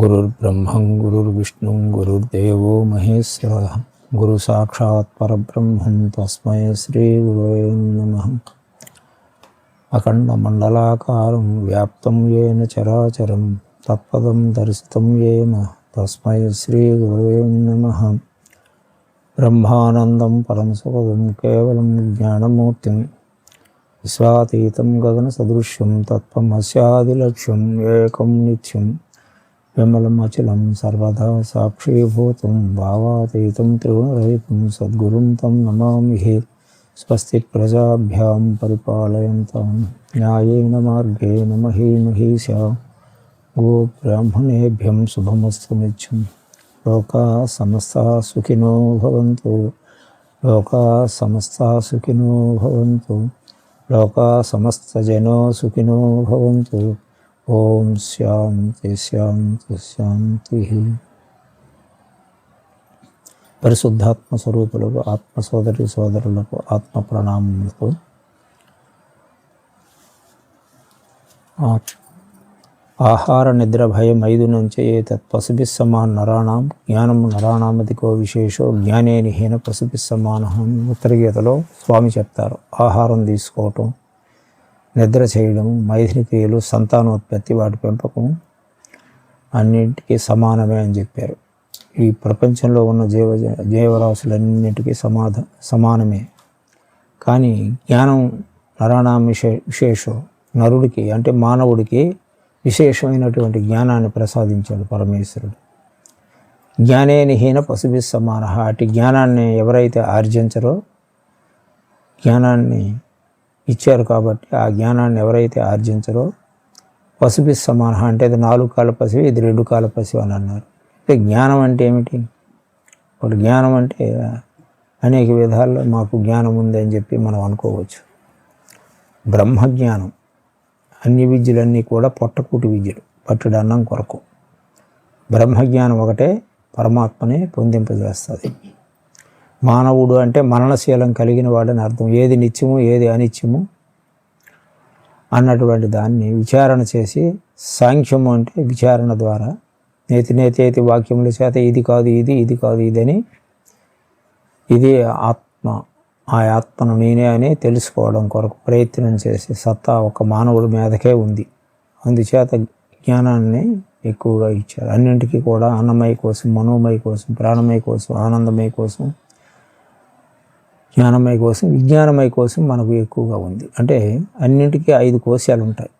గురుర్బ్రహ్మం గురుర్విష్ణుం గురుర్దేవో మహేశ్వర గురు సాక్షాత్ పరబ్రహ్మం తస్మై శ్రీ గురువే నమ అఖండమండలాకారం వ్యాప్తం ఏన చరాచరం తత్పదం దర్శితం ఏన తస్మై శ్రీ గురువే నమ బ్రహ్మానందం పరమసుఖదం కేవలం జ్ఞానమూర్తిం విశ్వాతీతం గగనసదృశ్యం తత్వమస్యాదిలక్ష్యం ఏకం నిత్యం విమలమచలం సర్వదా సాక్షీభూతం భావాతీతం త్రిగుణరహితం సద్గురుం తం నమామి స్వస్తి ప్రజాభ్యాం పరిపాలయంతాం న్యాయేన మార్గేణ మహీమహీశ గో బ్రాహ్మణేభ్యం శుభమస్తు నిత్యం లోకా సమస్తా సుఖినో భవంతు లోకా సమస్తా సుఖినో భవంతు లోకా సమస్తజనో సుఖినో భవంతు ఓం శాంతి శాంతి శాంతి. పరిశుద్ధాత్మ స్వరూపులకు ఆత్మ సోదరి సోదరులకు ఆత్మ ప్రణామములకు. ఆహార నిద్ర భయం ఐదు నుంచి తత్పశుభి సమాన్ నరాణం జ్ఞానము నరాణామతికో విశేషో జ్ఞానేని హీన ఉత్తరగీతలో స్వామి చెప్తారు ఆహారం తీసుకోవటం. నిద్ర చేయడం మైథిలి క్రియలు సంతానోత్పత్తి వాటి పెంపకం అన్నింటికీ సమానమే అని చెప్పారు. ఈ ప్రపంచంలో ఉన్న జీవ జీవరాశులన్నింటికీ సమాధ సమానమే. కానీ జ్ఞానం నరాణా విశే విశేషం. నరుడికి అంటే మానవుడికి విశేషమైనటువంటి జ్ఞానాన్ని ప్రసాదించాడు పరమేశ్వరుడు. జ్ఞానేని హీన పశుభి సమాన అటు జ్ఞానాన్ని ఎవరైతే ఆర్జించరో జ్ఞానాన్ని ఇచ్చారు కాబట్టి ఆ జ్ఞానాన్ని ఎవరైతే ఆర్జించరో పసిపి సమాన అంటే ఇది నాలుగు కాళ్ళ పసివి ఇది రెండు కాళ్ళ పసివి అని అన్నారు. అంటే జ్ఞానం అంటే ఏమిటి? ఇప్పుడు జ్ఞానం అంటే అనేక విధాల్లో మాకు జ్ఞానం ఉంది అని చెప్పి మనం అనుకోవచ్చు. బ్రహ్మజ్ఞానం అన్ని విద్యలన్నీ కూడా పొట్టకూటి విద్యలు పట్టుడన్నం కొరకు. బ్రహ్మజ్ఞానం ఒకటే పరమాత్మని పొందింపజేస్తుంది. మానవుడు అంటే మరణశీలం కలిగిన వాడని అర్థం. ఏది నిత్యము ఏది అనిత్యము అన్నటువంటి దాన్ని విచారణ చేసి సాంఖ్యము అంటే విచారణ ద్వారా నేతి నేతేతి వాక్యముల చేత ఇది కాదు ఇది ఇది కాదు ఇదని ఇది ఆత్మ. ఆ ఆత్మను నేనే అని తెలుసుకోవడం కొరకు ప్రయత్నం చేసి సత్తా ఒక మానవుడి మీదకే ఉంది. అందుచేత జ్ఞానాన్ని ఎక్కువగా ఇచ్చారు. అన్నింటికీ కూడా అన్నమయ కోసం మనోమయ కోసం ప్రాణమయ కోసం ఆనందమయ కోసం జ్ఞానమయ కోసం విజ్ఞానమయ కోసం మనకు ఎక్కువగా ఉంది. అంటే అన్నింటికీ ఐదు కోశాలు ఉంటాయి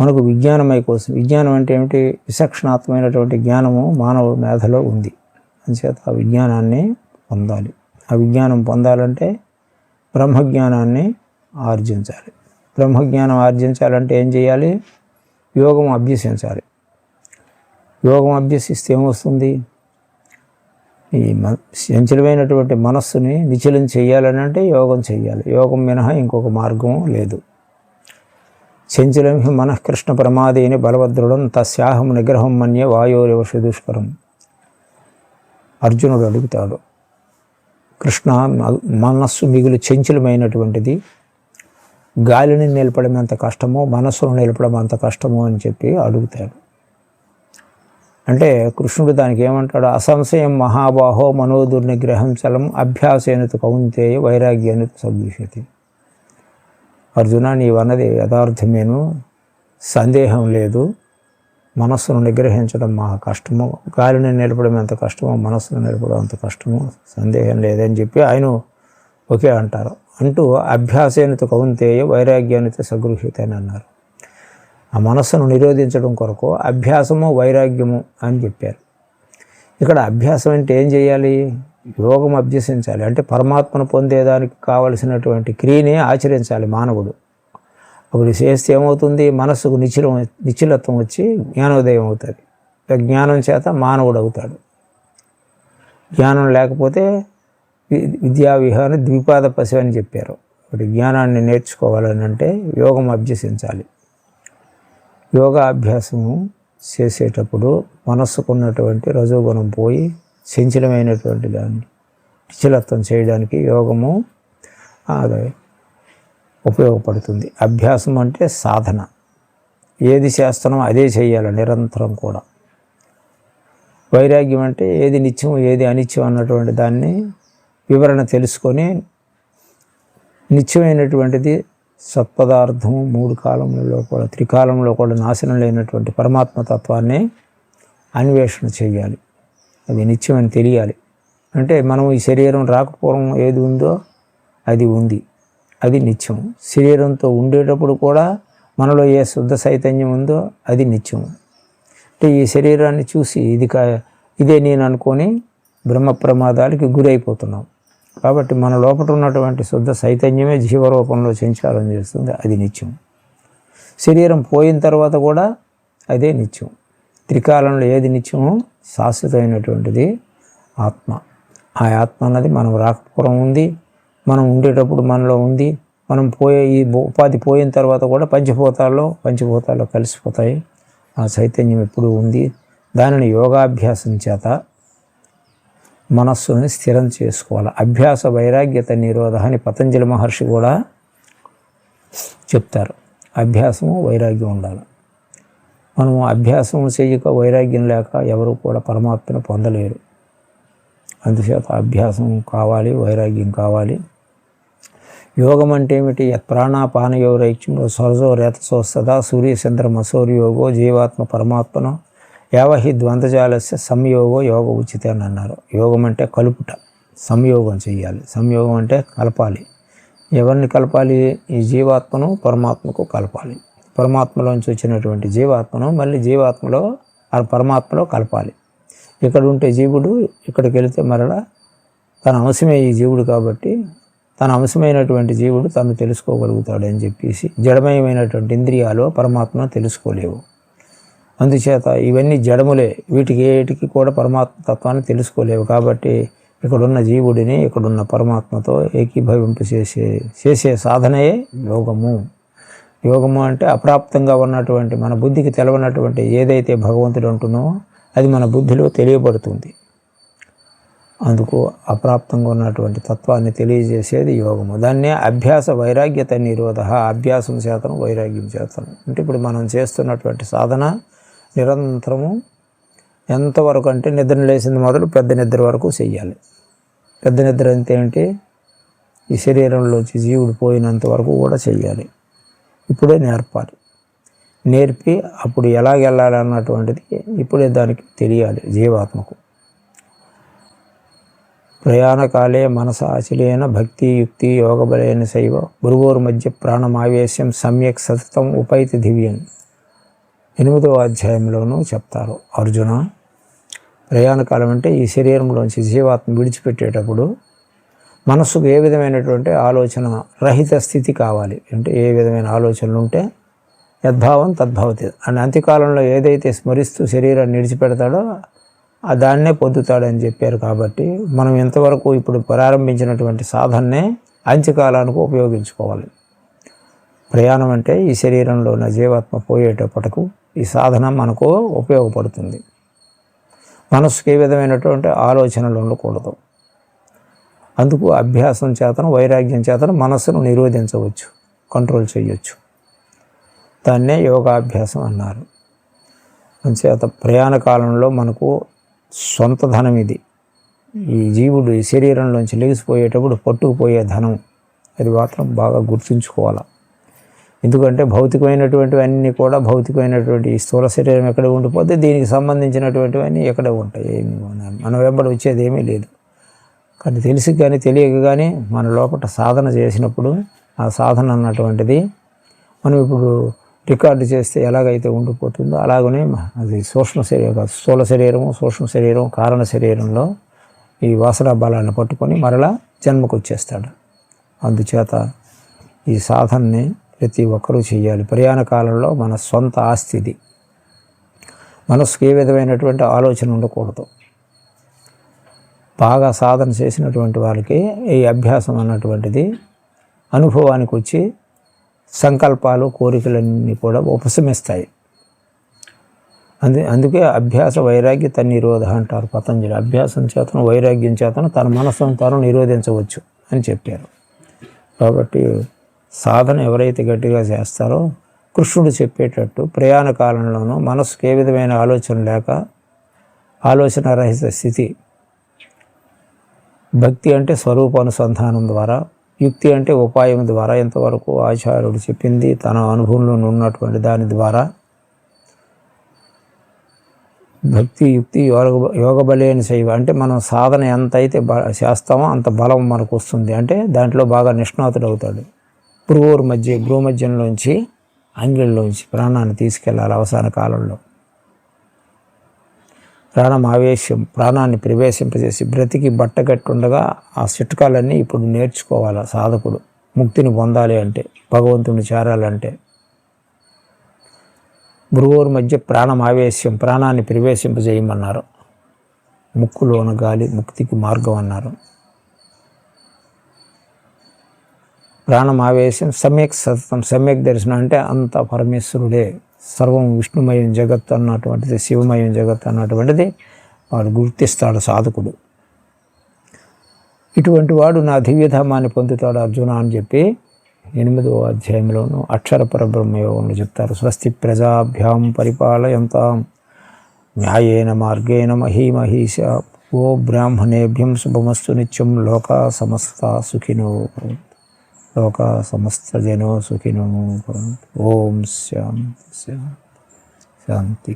మనకు విజ్ఞానమయ కోసం విజ్ఞానం అంటే ఏమిటి? విచక్షణాత్మకమైనటువంటి జ్ఞానము మానవ మేధలో ఉంది. అందుచేత ఆ విజ్ఞానాన్ని పొందాలి. ఆ విజ్ఞానం పొందాలంటే బ్రహ్మజ్ఞానాన్ని ఆర్జించాలి. బ్రహ్మజ్ఞానం ఆర్జించాలంటే ఏం చేయాలి? యోగం అభ్యసించాలి. యోగం అభ్యసిస్తే ఏమొస్తుంది ఈ మ చంచలమైనటువంటి మనస్సుని నిచలం చేయాలని అంటే యోగం చేయాలి. యోగం మినహా ఇంకొక మార్గం లేదు. చంచలం హి మనః కృష్ణ ప్రమాదేని బలభద్రుడం తస్యాహం నిగ్రహం మన్య వాయోరేవ దుష్కరం. అర్జునుడు అడుగుతాడు కృష్ణ మనస్సు మిగులు చంచలమైనటువంటిది. గాలిని నిలపడం ఎంత కష్టమో మనస్సును నిలపడం అంత కష్టమో అని చెప్పి అడుగుతాడు. అంటే కృష్ణుడు దానికి ఏమంటాడు? అసంశయం మహాబాహో మనోదుర్నిగ్రహం చలం అభ్యాసేనతు కౌంతేయ వైరాగ్యానికి సద్విషతి అర్జున నీవన్నది యథార్థమేను. సందేహం లేదు. మనస్సును నిగ్రహించడం మహా కష్టము. గాలిని నిలపడం ఎంత కష్టమో మనస్సును నిలపడం అంత కష్టమో. సందేహం లేదని చెప్పి ఆయన ఒకే అంటారు. అంటూ అభ్యాసేనుత కౌంతేయ వైరాగ్యానితో సగృహ్యత అని అన్నారు ఆ మనస్సును నిరోధించడం కొరకు అభ్యాసము వైరాగ్యము అని చెప్పారు. ఇక్కడ అభ్యాసం అంటే ఏం చేయాలి? యోగం అభ్యసించాలి. అంటే పరమాత్మను పొందేదానికి కావలసినటువంటి క్రియని ఆచరించాలి మానవుడు. అప్పుడు చేస్తే ఏమవుతుంది? మనస్సుకు నిశ్చలం నిశ్చలత్వం వచ్చి జ్ఞానోదయం అవుతుంది. జ్ఞానం చేత మానవుడు అవుతాడు. జ్ఞానం లేకపోతే వి- విద్యా విహార ద్విపాద పశు అని చెప్పారు. ఒకటి జ్ఞానాన్ని నేర్చుకోవాలని అంటే యోగం అభ్యసించాలి. యోగా అభ్యాసము చేసేటప్పుడు మనస్సుకున్నటువంటి రజోగుణం పోయి చంచలమైనటువంటి దాన్ని నిశ్చలత్వం చేయడానికి యోగము అది ఉపయోగపడుతుంది. అభ్యాసం అంటే సాధన. ఏది చేస్తున్నామో అదే చేయాలి నిరంతరం కూడా. వైరాగ్యం అంటే ఏది నిత్యం ఏది అనిత్యం అన్నటువంటి దాన్ని వివరణ తెలుసుకొని నిత్యమైనటువంటిది సత్పదార్థము మూడు కాలంలో కూడా త్రికాలంలో కూడా నాశనం లేనటువంటి పరమాత్మ తత్వాన్ని అన్వేషణ చేయాలి. అది నిత్యమని తెలియాలి. అంటే మనం ఈ శరీరం రాకపోవడం ఏది ఉందో అది ఉంది. అది నిత్యం శరీరంతో ఉండేటప్పుడు కూడా మనలో ఏ శుద్ధ చైతన్యం ఉందో అది నిత్యం అంటే ఈ శరీరాన్ని చూసి ఇది కా ఇదే నేను అనుకొని బ్రహ్మ ప్రమాదాలకి గురైపోతున్నాం. కాబట్టి మన లోపల ఉన్నటువంటి శుద్ధ చైతన్యమే జీవరూపంలో సంచారం చేస్తుంది. అది నిత్యం. శరీరం పోయిన తర్వాత కూడా అదే నిత్యం. త్రికాలంలో ఏది నిత్యమో శాశ్వతమైనటువంటిది ఆత్మ. ఆ ఆత్మ అన్నది మనం రాకపోవడం ఉంది మనం ఉండేటప్పుడు మనలో ఉంది మనం పోయే ఈ ఉపాధి పోయిన తర్వాత కూడా పంచభూతాల్లో పంచభూతాల్లో కలిసిపోతాయి. ఆ చైతన్యం ఎప్పుడు ఉంది. దానిని యోగాభ్యాసం చేత మనస్సుని స్థిరం చేసుకోవాలి. అభ్యాస వైరాగ్యత నిరోధ అని పతంజలి మహర్షి కూడా చెప్తారు. అభ్యాసము వైరాగ్యం ఉండాలి. మనము అభ్యాసం చేయక వైరాగ్యం లేక ఎవరు కూడా పరమాత్మను పొందలేరు. అందుచేత అభ్యాసం కావాలి వైరాగ్యం కావాలి. యోగం అంటే ఏమిటి? ప్రాణాపానయోరైక్యం స్వరజో రేతసో సదా సూర్య చంద్ర మసోరి యోగో జీవాత్మ పరమాత్మను యావహి ద్వంద్వజాలస్య సంయోగో యోగ ఉచిత అని అన్నారు. యోగం అంటే కలుపుట సంయోగం చేయాలి సంయోగం అంటే కలపాలి. ఎవరిని కలపాలి? ఈ జీవాత్మను పరమాత్మకు కలపాలి. పరమాత్మలోంచి వచ్చినటువంటి జీవాత్మను మళ్ళీ జీవాత్మలో ఆ పరమాత్మలో కలపాలి. ఇక్కడ ఉంటే జీవుడు ఇక్కడికి వెళితే మరలా తన అంశమే ఈ జీవుడు కాబట్టి తన అంశమైనటువంటి జీవుడు తను తెలుసుకోగలుగుతాడు అని చెప్పేసి జడమయమైనటువంటి ఇంద్రియాలు పరమాత్మను తెలుసుకోలేవు. అందుచేత ఇవన్నీ జడములే. వీటికి ఏటికి కూడా పరమాత్మ తత్వాన్ని తెలుసుకోలేవు కాబట్టి ఇక్కడున్న జీవుడిని ఇక్కడున్న పరమాత్మతో ఏకీభవింపు చేసే చేసే సాధనయే యోగము. యోగము అంటే అప్రాప్తంగా ఉన్నటువంటి మన బుద్ధికి తెలవనటువంటి ఏదైతే భగవంతుడు అంటున్నామో అది మన బుద్ధిలో తెలియబడుతుంది. అందుకు అప్రాప్తంగా ఉన్నటువంటి తత్వాన్ని తెలియజేసేది యోగము. దాన్నే అభ్యాస వైరాగ్యత నిరోధ అభ్యాసం చేతను వైరాగ్యం చేతను. అంటే ఇప్పుడు మనం చేస్తున్నటువంటి సాధన నిరంతరము ఎంతవరకు అంటే నిద్ర లేచింది మొదలు పెద్ద నిద్ర వరకు చెయ్యాలి. పెద్ద నిద్ర అంటే ఏంటి? ఈ శరీరంలోంచి జీవుడు పోయినంత వరకు కూడా చెయ్యాలి. ఇప్పుడే నేర్పాలి. నేర్పి అప్పుడు ఎలాగెళ్ళాలి అన్నటువంటిది ఇప్పుడే దానికి తెలియాలి జీవాత్మకు. ప్రయాణకాలే మనస అచలేన భక్తి యుక్తి యోగబలైన శైవ గురువోరు మధ్య ప్రాణమావేశం సమ్యక్ సతతం ఉపైతి దివ్యం ఎనిమిదవ అధ్యాయంలోనూ చెప్తారు. అర్జున ప్రయాణకాలం అంటే ఈ శరీరంలోంచి జీవాత్మ విడిచిపెట్టేటప్పుడు మనస్సుకు ఏ విధమైనటువంటి ఆలోచన రహిత స్థితి కావాలి? అంటే ఏ విధమైన ఆలోచనలు ఉంటే యద్భావం తద్భవతి. అని అంత్యకాలంలో ఏదైతే స్మరిస్తూ శరీరాన్ని విడిచిపెడతాడో ఆ దాన్నే పొందుతాడని చెప్పారు కాబట్టి మనం ఇంతవరకు ఇప్పుడు ప్రారంభించినటువంటి సాధననే అంత్యకాలానికి ఉపయోగించుకోవాలి. ప్రయాణం అంటే ఈ శరీరంలో ఉన్న జీవాత్మ పోయేటప్పటికు ఈ సాధన మనకు ఉపయోగపడుతుంది. మనసుకు ఏ విధమైనటువంటి ఆలోచనలు ఉండకూడదు. అందుకు అభ్యాసం చేతను వైరాగ్యం చేతను మనస్సును నిరోధించవచ్చు కంట్రోల్ చేయొచ్చు. దాన్నే యోగాభ్యాసం అన్నారు. అంచేత ప్రయాణ కాలంలో మనకు సొంత ధనం ఇది. ఈ జీవుడు ఈ శరీరంలోంచి లెగిసిపోయేటప్పుడు పట్టుకుపోయే ధనం. అది మాత్రం బాగా గుర్తుంచుకోవాలి. ఎందుకంటే భౌతికమైనటువంటివన్నీ కూడా భౌతికమైనటువంటి ఈ స్థూల శరీరం ఎక్కడ ఉండిపోతే దీనికి సంబంధించినటువంటివన్నీ ఎక్కడ ఉంటాయి? ఏమి మన వెంబడి వచ్చేది ఏమీ లేదు. కానీ తెలిసి కానీ తెలియక కానీ మన లోపల సాధన చేసినప్పుడు ఆ సాధన అన్నటువంటిది మనం ఇప్పుడు రికార్డు చేస్తే ఎలాగైతే ఉండిపోతుందో అలాగనే అది సూక్ష్మ శరీరం స్థూల శరీరము సూక్ష్మ శరీరం కారణ శరీరంలో ఈ వాసన బలాన్ని పట్టుకొని మరలా జన్మకు వచ్చేస్తాడు. అందుచేత ఈ సాధనని ప్రతి ఒక్కరూ చేయాలి ప్రయాణ కాలంలో మన సొంత ఆస్తిది మనసుకు ఏ విధమైనటువంటి ఆలోచన ఉండకూడదు. బాగా సాధన చేసినటువంటి వాళ్ళకి ఈ అభ్యాసం అన్నటువంటిది అనుభవానికి వచ్చి సంకల్పాలు కోరికలన్నీ కూడా ఉపశమిస్తాయి. అందు అందుకే అభ్యాస వైరాగ్య తన నిరోధ అంటారు పతంజలి. అభ్యాసం చేతను వైరాగ్యం చేతను తన మనస్సును తాను నిరోధించవచ్చు అని చెప్పారు. కాబట్టి సాధన ఎవరైతే గట్టిగా చేస్తారో కృష్ణుడు చెప్పేటట్టు ప్రయాణ కాలంలోనూ మనసుకు ఏ విధమైన ఆలోచన లేక ఆలోచన రహిత స్థితి. భక్తి అంటే స్వరూపానుసంధానం ద్వారా యుక్తి అంటే ఉపాయం ద్వారా ఎంతవరకు ఆచార్యుడు చెప్పింది తన అనుభవంలో ఉన్నటువంటి దాని ద్వారా. భక్తి యుక్తి యోగ యోగ బలేని శైవ అంటే మనం సాధన ఎంత అయితే బ చేస్తామో అంత బలం మనకు వస్తుంది. అంటే దాంట్లో బాగా నిష్ణాతుడు అవుతాడు పురుగూరు మధ్య భ్రూమధ్యంలోంచి అంగిళ్ళలోంచి ప్రాణాన్ని తీసుకెళ్ళాలి అవసాన కాలంలో. ప్రాణం ఆవేశం ప్రాణాన్ని ప్రవేశింపజేసి బ్రతికి బట్టగట్టుండగా ఆ చిట్కాలన్నీ ఇప్పుడు నేర్చుకోవాలి సాధకుడు? ముక్తిని పొందాలి అంటే భగవంతుని చేరాలంటే. భ్రువోరు మధ్య ప్రాణం ఆవేశం ప్రాణాన్ని ప్రవేశింపజేయమన్నారు. ముక్కులోన గాలి ముక్తికి మార్గం అన్నారు. ప్రాణం ఆవేశం సమ్యక్ సతతం సమ్యక్ దర్శనం అంటే అంత పరమేశ్వరుడే. సర్వం విష్ణుమయం జగత్ అన్నటువంటిది శివమయం జగత్ అన్నటువంటిది వాడు గుర్తిస్తాడు సాధకుడు. ఇటువంటి వాడు నా దివ్యధామాన్ని పొందుతాడు అర్జున అని చెప్పి ఎనిమిదవ అధ్యాయంలోను అక్షర పరబ్రహ్మయోగంలో చెప్తారు. స్వస్తి ప్రజాభ్యాం పరిపాలయంతాం. న్యాయేన మార్గేణ మహిమహీష. ఓ బ్రాహ్మణేభ్యం శుభమస్తు నిత్యం లోకా సమస్త సుఖినో. లోక సమస్త జనో సుఖినో ఓం శాంతి శాంతి శాంతి.